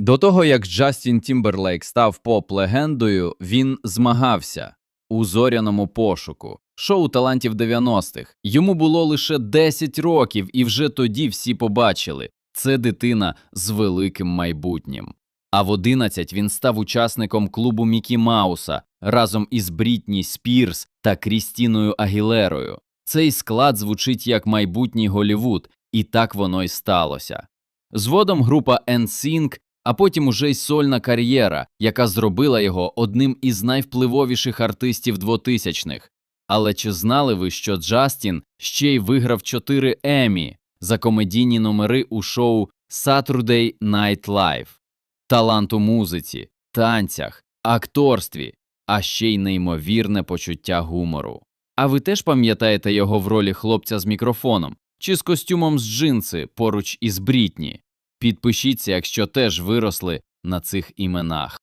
До того як Джастін Тімберлейк став поп-легендою, він змагався у зоряному пошуку. Шоу талантів 90-х. Йому було лише 10 років, і вже тоді всі побачили це дитина з великим майбутнім. А в 11 він став учасником клубу Мікі Мауса разом із Брітні Спірс та Крістіною Агілерою. Цей склад звучить як майбутній Голівуд, і так воно й сталося. Згодом група NSYNC, а потім уже й сольна кар'єра, яка зробила його одним із найвпливовіших артистів 2000-х. Але чи знали ви, що Джастін ще й виграв 4 Емі за комедійні номери у шоу Saturday Night Live? Талант у музиці, танцях, акторстві, а ще й неймовірне почуття гумору. А ви теж пам'ятаєте його в ролі хлопця з мікрофоном чи з костюмом з джинси поруч із Брітні? Підпишіться, якщо теж виросли на цих іменах.